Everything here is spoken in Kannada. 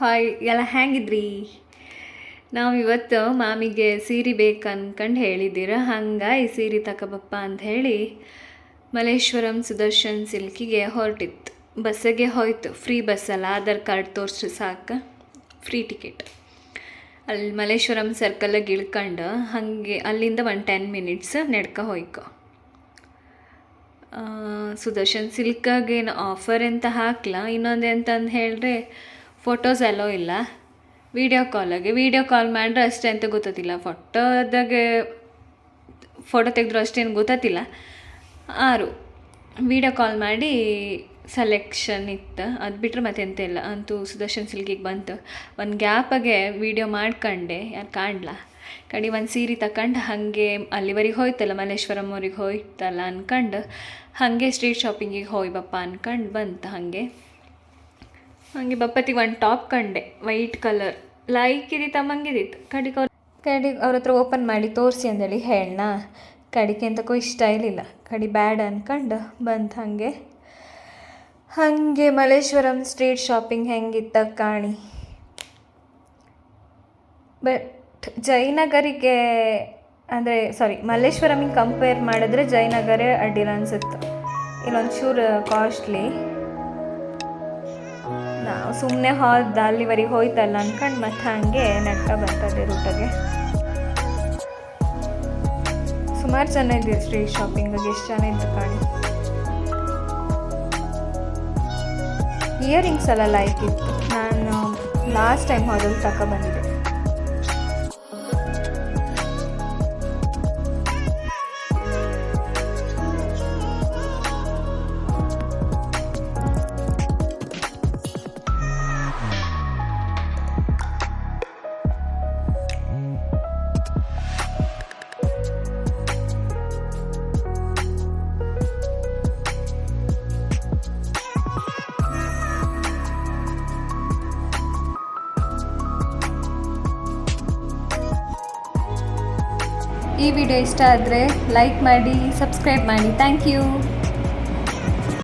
ಹಾಯ್, ಎಲ್ಲ ಹೇಗಿದ್ರಿ ನಾವು ಇವತ್ತು ಮಾಮಿಗೆ ಸೀರೆ ಬೇಕು ಅನ್ಕಂಡು ಹೇಳಿದ್ದೀರ, ಹಂಗೆ ಈ ಸೀರೆ ತಗೋಬಪ್ಪ ಅಂತ ಹೇಳಿ ಮಲ್ಲೇಶ್ವರಂ ಸುದರ್ಶನ್ ಸಿಲ್ಕಿಗೆ ಹೊರಟಿತ್ತು ಬಸ್ಸಿಗೆ ಹೋಯ್ತು, ಫ್ರೀ ಬಸ್ಸಲ್ಲ ಆಧಾರ್ ಕಾರ್ಡ್ ತೋರಿಸ್ರಿ ಸಾಕು, ಫ್ರೀ ಟಿಕೆಟ್. ಅಲ್ಲಿ ಮಲ್ಲೇಶ್ವರಂ ಸರ್ಕಲಾಗಿ ಇಳ್ಕೊಂಡು ಹಾಗೆ ಅಲ್ಲಿಂದ ಒಂದು ಟೆನ್ ಮಿನಿಟ್ಸ್ ನಡ್ಕ ಹೋಯ್ಕೊ. ಸುದರ್ಶನ್ ಸಿಲ್ಕಾಗೇನು ಆಫರ್ ಅಂತ ಹಾಕ್ಲ? ಇನ್ನೊಂದು ಎಂತಂದು ಹೇಳಿದ್ರೆ ಫೋಟೋಸ್ ಎಲ್ಲೋ ಇಲ್ಲ. ವೀಡಿಯೋ ಕಾಲಾಗೆ ವೀಡಿಯೋ ಕಾಲ್ ಮಾಡಿದ್ರೆ ಅಷ್ಟೇ ಅಂತ ಗೊತ್ತಿಲ್ಲ ಫೋಟೋದಾಗೆ ಫೋಟೋ ತೆಗೆದ್ರು ಅಷ್ಟೇನು ಗೊತ್ತಾತಿಲ್ಲ. ಆರು ವೀಡಿಯೋ ಕಾಲ್ ಮಾಡಿ ಸೆಲೆಕ್ಷನ್ ಇತ್ತು. ಅದು ಬಿಟ್ಟರೆ ಮತ್ತೆ ಎಂತ ಇಲ್ಲ. ಅಂತೂ ಸುದರ್ಶನ್ ಸಿಲ್ಕಿಗೆ ಬಂತು. ಒಂದು ಗ್ಯಾಪಾಗೆ ವೀಡಿಯೋ ಮಾಡ್ಕೊಂಡೆ. ಯಾರು ಕಾಣಲ? ಕಡಿ ಒಂದು ಸೀರೆ ತಕೊಂಡು ಹಾಗೆ ಅಲ್ಲಿವರೆಗೆ ಹೋಯ್ತಲ್ಲ, ಮಲ್ಲೇಶ್ವರಂ ಅವ್ರಿಗೆ ಹೋಯ್ತಲ್ಲ ಅನ್ಕಂಡು, ಹಾಗೆ ಸ್ಟ್ರೀಟ್ ಶಾಪಿಂಗಿಗೆ ಹೋಯ್ ಬಪ್ಪ ಅನ್ಕಂಡು ಬಂತು ಹಾಗೆ. ಹಾಗೆ ಬಪ್ಪತ್ತಿಗೆ ಒಂದು ಟಾಪ್ ಕಂಡೆ ವೈಟ್ ಕಲರ್ ಲೈಕ್ ಇದಿತ್ತು ಅಮ್ಮಂಗಿದಿತ್ತು? ಕಡಿಗೆ ಅವ್ರು ಕಡಿಗೆ ಅವ್ರ ಹತ್ರ ಓಪನ್ ಮಾಡಿ ತೋರಿಸಿ ಅಂದೇಳಿ ಹೇಳಣ ಕಡಿಗೆ ಅಂತಕ್ಕೂ ಇಷ್ಟ ಇರಲಿಲ್ಲ. ಕಡಿ ಬ್ಯಾಡ್ ಅನ್ಕಂಡು ಬಂತು ಹಾಗೆ. ಹಾಗೆ ಮಲ್ಲೇಶ್ವರಂ ಸ್ಟ್ರೀಟ್ ಶಾಪಿಂಗ್ ಹೆಂಗಿತ್ತ ಕಾಣಿ. ಬಟ್ ಜಯನಗರಿಗೆ ಅಂದರೆ ಸಾರಿ ಮಲ್ಲೇಶ್ವರಮಿಗೆ ಕಂಪೇರ್ ಮಾಡಿದ್ರೆ ಜಯನಗರೇ ಅಡ್ಡಿಲ್ಲ ಅನ್ಸುತ್ತೆ. ಇಲ್ಲೊಂದು ಚೂರು ಕಾಸ್ಟ್ಲಿ ನಾವು ಸುಮ್ಮನೆ ಹೋದ ಅಲ್ಲಿವರೆಗೆ ಹೋಯ್ತಲ್ಲ ಅನ್ಕಂಡು ಮತ್ತೆ ಹಾಗೆ ನಡ್ಕ ಬರ್ತದೆ ರೂಟಗೆ. ಸುಮಾರು ಜನ ಇದೆ ಸ್ಟ್ರೀಟ್ ಶಾಪಿಂಗಿಗೆ ಎಷ್ಟು ಜನ ಇದ್ರು ಕಾಣಿ? ಇಯರಿಂಗ್ಸ್ ಎಲ್ಲ ಲೈಕ್ ಇತ್ತು ನಾನು ಲಾಸ್ಟ್ ಟೈಮ್ ಹೋದಲ್ಲಿ ತಗೊಬಂದಿದ್ದೆ ಈ ವಿಡಿಯೋ ಇಷ್ಟ ಆದರೆ ಲೈಕ್ ಮಾಡಿ ಸಬ್ಸ್ಕ್ರೈಬ್ ಮಾಡಿ. Thank you